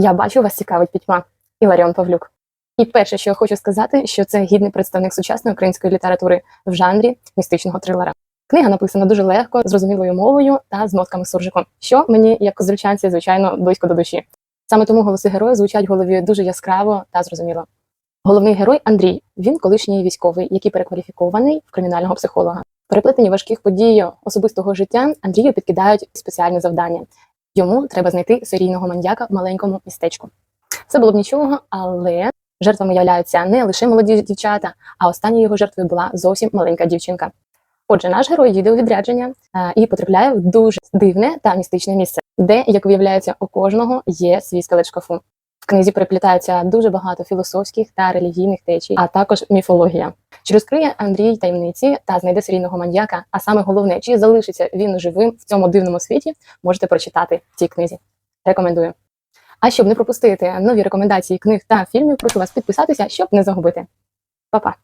Я бачу, вас цікавить пітьма. Іларіон Павлюк. І перше, що я хочу сказати, що це гідний представник сучасної української літератури в жанрі містичного трилера. Книга написана дуже легко, зрозумілою мовою та з нотками суржику, що мені, як козричанці, звичайно, близько до душі. Саме тому голоси героїв звучать в голові дуже яскраво та зрозуміло. Головний герой Андрій. Він колишній військовий, який перекваліфікований в кримінального психолога. Переплетені важких подій особистого життя Андрію підкидають спеціальні завдання. Йому треба знайти серійного маньяка в маленькому містечку. Це було б нічого, але жертвами являються не лише молоді дівчата, а останньою його жертвою була зовсім маленька дівчинка. Отже, наш герой їде у відрядження е, і потрапляє в дуже дивне та містичне місце, де, як виявляється, у кожного є свій скелет шкафу. В книзі переплітаються дуже багато філософських та релігійних течій, а також міфологія. Чи розкриє Андрій таємниці та знайде серійного маньяка? А саме головне, чи залишиться він живим в цьому дивному світі, можете прочитати в цій книзі. Рекомендую. А щоб не пропустити нові рекомендації книг та фільмів, прошу вас підписатися, щоб не загубити. Па-па!